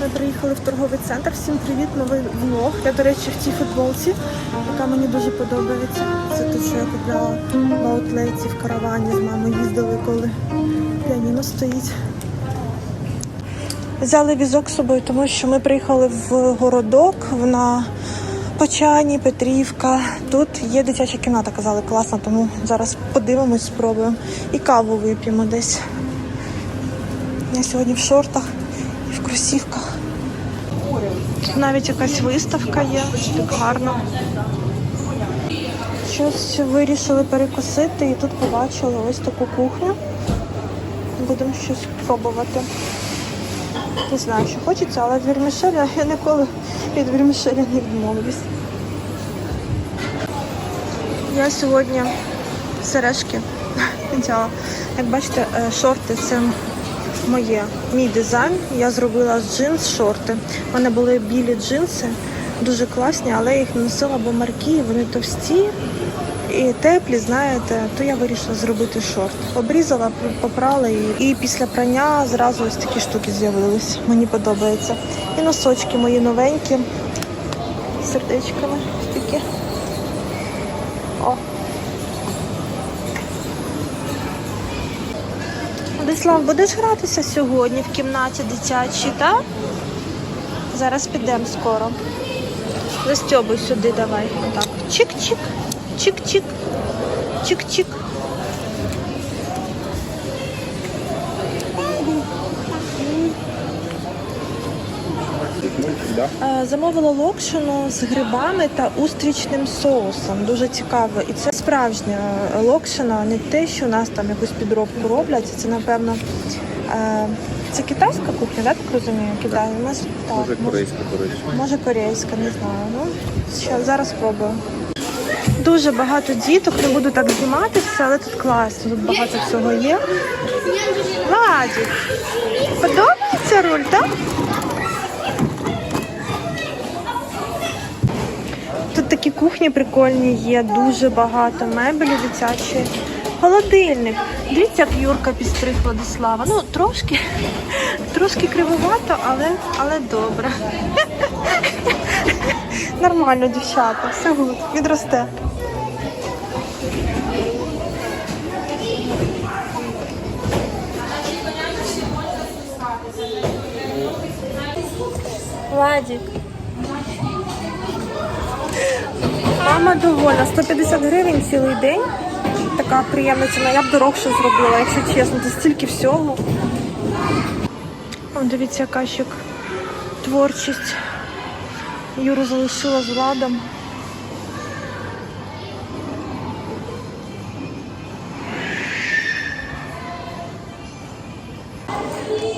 Ми приїхали в торговий центр. Всім привіт, новий влог. Я, до речі, в цій футболці, яка мені дуже подобається. Це те, що я купляла в аутлеті в каравані з мамою їздили, коли піаніно стоїть. Взяли візок з собою, тому що ми приїхали в городок на Почані, Петрівка. Тут є дитяча кімната, казали, класно, тому зараз подивимось, спробуємо. І каву вип'ємо десь. Я сьогодні в шортах в кросівках. Навіть якась виставка є, так гарно. Щось вирішили перекусити і тут побачили ось таку кухню. Будемо щось пробувати. Не знаю, що хочеться, але від вермішеля я ніколи від вермішеля не відмовлюсь. Я сьогодні сережки взяла. Як бачите, е, шорти це моє, мій дизайн. Я зробила з джинс шорти. У мене були білі джинси, дуже класні, але їх носила, бо марки, вони товсті і теплі, знаєте, то я вирішила зробити шорт. Обрізала, попрала і, і після прання зразу ось такі штуки з'явились. Мені подобається. І носочки мої новенькі, сердечками такі. О. Владислав, будеш гратися сьогодні в кімнаті дитячій, так? Зараз підемо скоро. Застьобуй сюди, давай. Так. Чик-чик. Чик-чик. Чик-чик. Замовила локшину з грибами та устрічним соусом. Дуже цікаво. І це справжня е, локшина, не те, що у нас там якусь підробку роблять. Це, напевно, е, це китайська кухня, да, так розумію? Китай. У нас так, Може корейська, до речі. Може корейська, не знаю. Ну, ще зараз спробую. Дуже багато діток, не буду так зніматися, але тут класно, тут багато всього є. Владик, подобається руль, так? Тут такі кухні прикольні є, дуже багато мебелі дитячої. Холодильник. Дивіться, як Юрка підстриг Владислава. Ну, трошки, трошки кривовато, але, але добре. Нормально, дівчата, все гуд, відросте. Владик. Мама довольна. 150 гривень цілий день. Така приємна ціна. Я б дорогше зробила, якщо чесно. Це стільки всього. О, дивіться, ще творчість. Юру залишила з владом.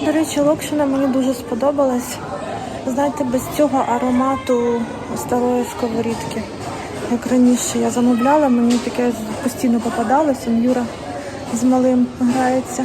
До речі, локшина мені дуже сподобалась. Знаєте, без цього аромату старої сковорідки. Як раніше я замовляла, мені таке постійно попадалося. Юра з малим грається.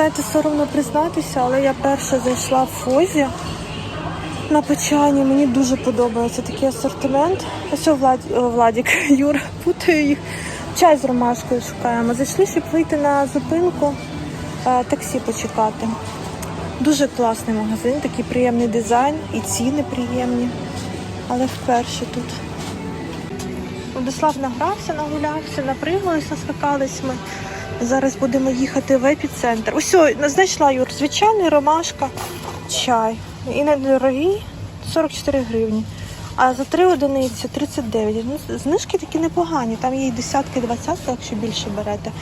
Знаєте, соромно признатися, але я перша зайшла в Фозі на Почані. Мені дуже подобається такий асортимент. Ось Влад... Владік, Юра, путаю їх. Чай з ромашкою шукаємо. Зайшли, щоб вийти на зупинку, е, таксі почекати. Дуже класний магазин, такий приємний дизайн і ціни приємні. Але вперше тут. Владислав награвся, нагулявся, напригались, наскакались ми. Зараз будемо їхати в епіцентр. Усьо, знайшла Юр, звичайний ромашка, чай. І недорогий 44 гривні. А за 3 одиниці 39. Ну, знижки такі непогані. Там є десятки, двадцятки, якщо більше берете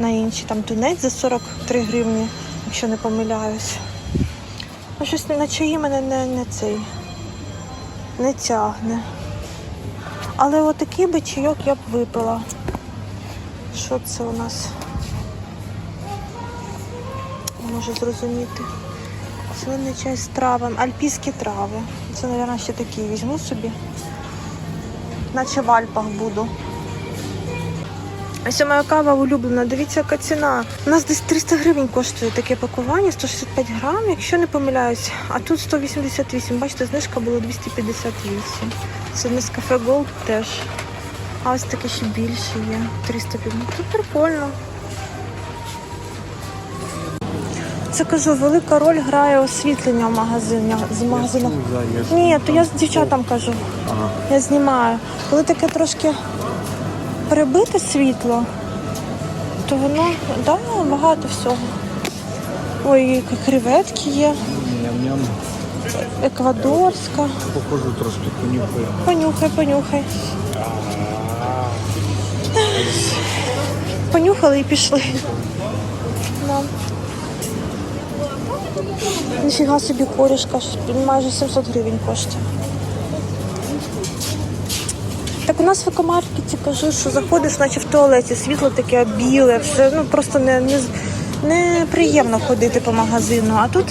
на інші. Там тунець за 43 гривні, якщо не помиляюсь. Ну, щось на чаї мене не, не цей не тягне. Але отакий би чайок я б випила. Що це у нас? Можу зрозуміти. Зелений чай з травами, альпійські трави. Це, мабуть, ще такий візьму собі. Наче в Альпах буду. Ось моя кава улюблена. Дивіться, яка ціна. У нас десь 300 гривень коштує таке пакування, 165 грам, якщо не помиляюсь. А тут 188. Бачите, знижка була 258. Це не з кафе Gold теж. А ось таке ще більше є. 350. Тут прикольно. Це кажу, велика роль грає освітлення в магазинах. З магазинах. Ні, то я з дівчатам кажу. Я знімаю. Коли таке трошки перебите світло, то воно да, багато всього. Ой, креветки є, еквадорська. Похожу трошки понюхаю. Понюхай, понюхай. Понюхали і пішли. Да. Ніфіга собі корішка, майже 700 гривень коштує. Так у нас в екомаркеті кажу, що заходиш, наче в туалеті, світло таке біле, все ну просто не, не, неприємно ходити по магазину. А тут,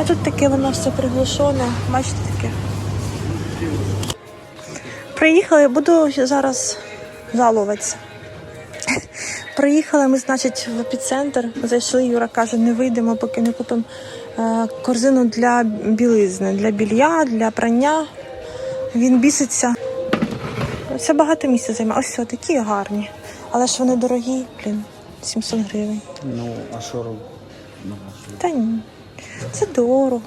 а тут таке воно все приглушене. Бачите таке. Приїхали, буду зараз жалуватися. Приїхали ми, значить, в епіцентр. Зайшли, Юра каже, не вийдемо, поки не купимо е, корзину для білизни, для білья, для прання. Він біситься. Це багато місця займає. Ось все, такі гарні. Але ж вони дорогі, блін, 700 гривень. Ну, а що робити? Ну. Та ні, це дорого.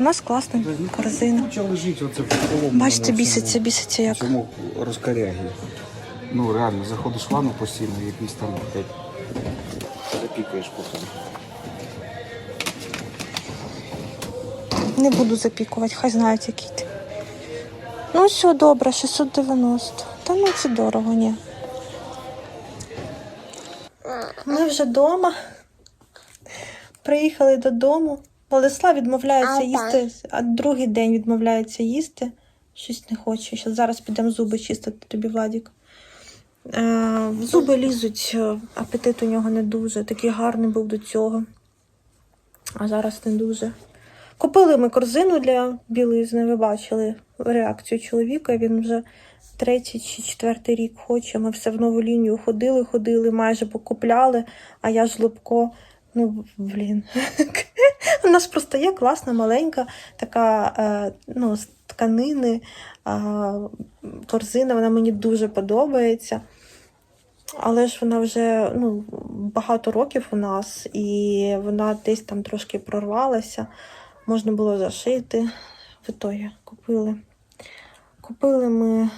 У нас класна корзина. Бачите, біситься, біситься як. Цьому розкарягі. Ну, реально, заходиш в ванну постійно, якийсь там опять запікаєш потім. Не буду запікувати, хай знають, який ти. Ну, все добре, 690. Та ну це дорого, ні. Ми вже вдома. Приїхали додому. Владислав відмовляється їсти, а другий день відмовляється їсти. Щось не хоче. Щас зараз підемо зуби чистити тобі, Владік. Е, зуби лізуть, е, апетит у нього не дуже. Такий гарний був до цього. А зараз не дуже. Купили ми корзину для білизни. Ви бачили реакцію чоловіка. Він вже третій чи четвертий рік хоче. Ми все в нову лінію ходили, ходили, майже покупляли, а я ж лобко. Ну, блін. У нас просто є класна, маленька така е, ну, з тканини корзина, вона мені дуже подобається. Але ж вона вже ну, багато років у нас, і вона десь там трошки прорвалася. Можна було зашити. В ітогі купили. Купили ми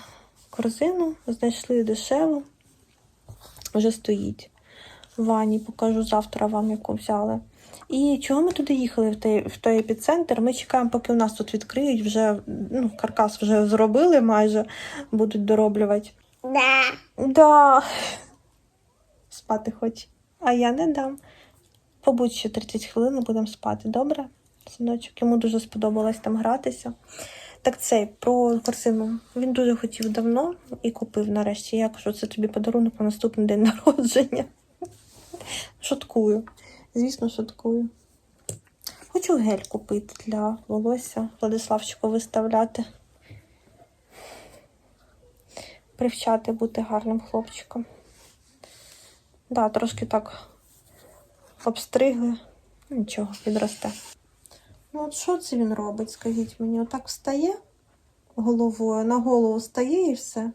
корзину, знайшли дешеву, вже стоїть. В ванні покажу завтра вам, яку взяли. І чого ми туди їхали в той, в той епіцентр? Ми чекаємо, поки у нас тут відкриють. Вже ну, каркас вже зробили майже, будуть дороблювати. Да. Да. Спати хоч. А я не дам. Побудь ще 30 хвилин і будемо спати, добре? Синочок, йому дуже сподобалось там гратися. Так цей про корзину. Він дуже хотів давно і купив нарешті. Я кажу, це тобі подарунок на наступний день народження. Шуткую. Звісно, шуткую. Хочу гель купити для волосся Владиславчику виставляти. Привчати бути гарним хлопчиком. Да, трошки так обстригли. Нічого, відросте. Ну, от що це він робить, скажіть мені? Отак встає головою, на голову стає і все.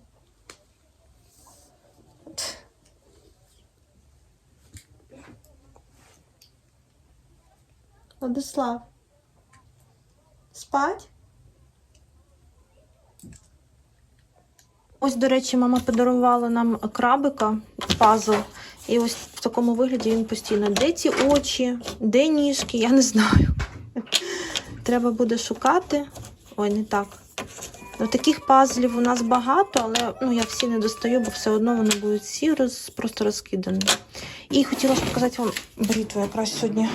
Владислав. Спать? Ось, до речі, мама подарувала нам крабика, пазл. І ось в такому вигляді він постійно. Де ці очі, де ніжки, я не знаю. Треба буде шукати. Ой, не так. Ну, таких пазлів у нас багато, але ну, я всі не достаю, бо все одно вони будуть всі роз, просто розкидані. І хотіла ж показати вам бритву якраз сьогодні.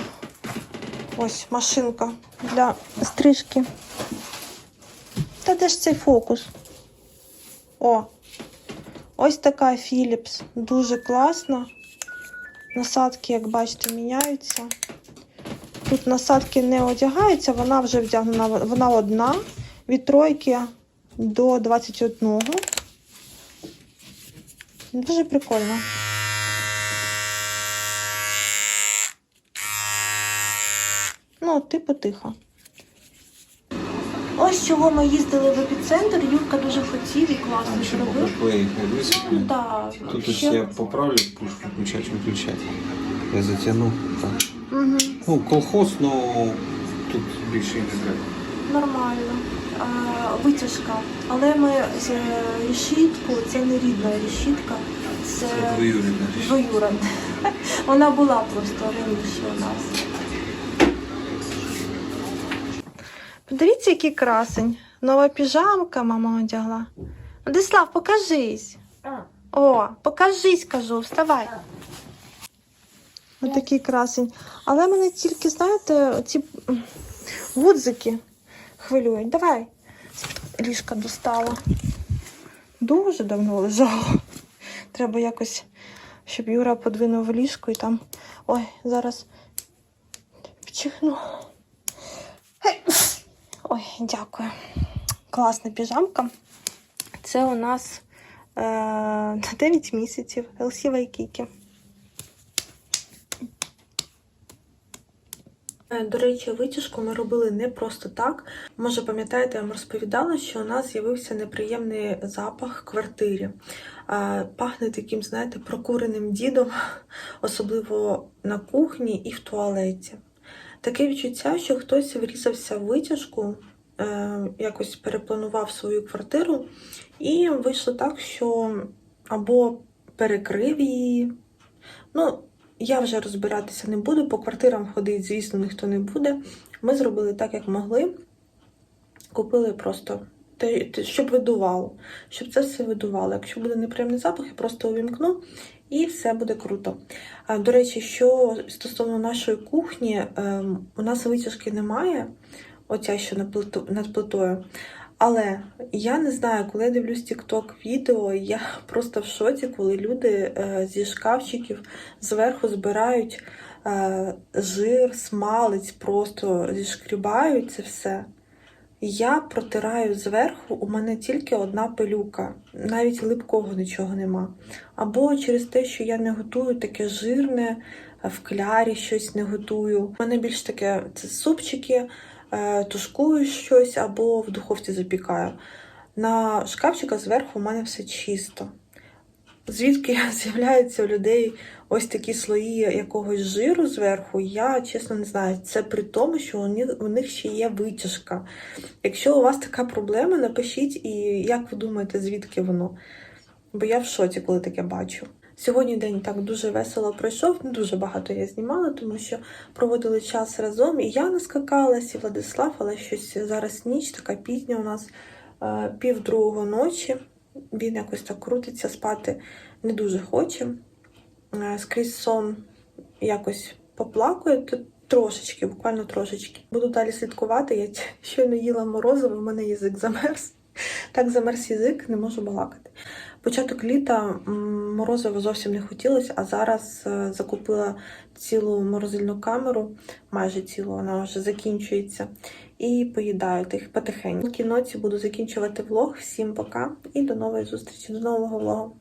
Ось машинка для стрижки Та де ж цей фокус? О! Ось така Philips. Дуже класна. Насадки, як бачите, міняються. Тут насадки не одягаються, вона вже вдягнена, вона одна від тройки до 21. Дуже прикольно. Ну, типу тихо. Ось чого ми їздили в епіцентр. Юрка дуже хотів і класно Ще зробив. поклеїть не. Ну, да, Тут ось ще- я поправлю, пуш включать, виключать. Я затягну. Так. Мгм. Ну, колхоз, но тут більше не треба. Нормально. А, витяжка. Але ми з е, решітку, це не рідна решітка, це Це двоюрідна річ. Вона була просто раніше у нас. Подивіться, який красень. Нова піжамка мама одягла. Владислав, покажись. О, покажись, кажу, вставай. Ось такий красень. Але мене тільки, знаєте, ці гудзики хвилюють. Давай. Ліжка достала. Дуже давно лежала. Треба якось, щоб Юра подвинув ліжко і там. Ой, зараз вчихну. Ой, дякую. Класна піжамка. Це у нас е, на 9 місяців. Елсі Вайкікі. Е, До речі, витяжку ми робили не просто так. Може, пам'ятаєте, я вам розповідала, що у нас з'явився неприємний запах в квартирі. Е, Пахне таким, знаєте, прокуреним дідом, особливо на кухні і в туалеті. Таке відчуття, що хтось врізався в витяжку, е, якось перепланував свою квартиру, і вийшло так, що або перекрив її. Ну, я вже розбиратися не буду, по квартирам ходити, звісно, ніхто не буде. Ми зробили так, як могли. Купили просто щоб видувало, щоб це все видувало. Якщо буде неприємний запах, я просто увімкну і все буде круто. До речі, що стосовно нашої кухні, ем, у нас витяжки немає, оця що над плитою. Але я не знаю, коли я дивлюсь TikTok відео, я просто в шоці, коли люди е, зі шкафчиків зверху збирають е, жир, смалець, просто зішкрібають це все. Я протираю зверху, у мене тільки одна пилюка, навіть липкого нічого нема. Або через те, що я не готую таке жирне, в клярі щось не готую. У мене більш таке це супчики, е, тушкую щось або в духовці запікаю. На шкафчиках зверху у мене все чисто. Звідки з'являються у людей ось такі слої якогось жиру зверху, я чесно не знаю. Це при тому, що у них, ще є витяжка. Якщо у вас така проблема, напишіть, і як ви думаєте, звідки воно? Бо я в шоці, коли таке бачу. Сьогодні день так дуже весело пройшов, дуже багато я знімала, тому що проводили час разом. І я наскакалась, і Владислав, але щось зараз ніч, така пізня у нас е, пів другого ночі. Він якось так крутиться, спати не дуже хоче. Е, Скрізь сон якось поплакує, трошечки, буквально трошечки. Буду далі слідкувати. Я щойно їла морозиво, в мене язик замерз. Так замерз язик, не можу балакати. Початок літа морозиво зовсім не хотілося, а зараз е, закупила цілу морозильну камеру, майже цілу, вона вже закінчується. І поїдаю тих потихеньку. В кіноці буду закінчувати влог. Всім пока і до нової зустрічі, до нового влогу.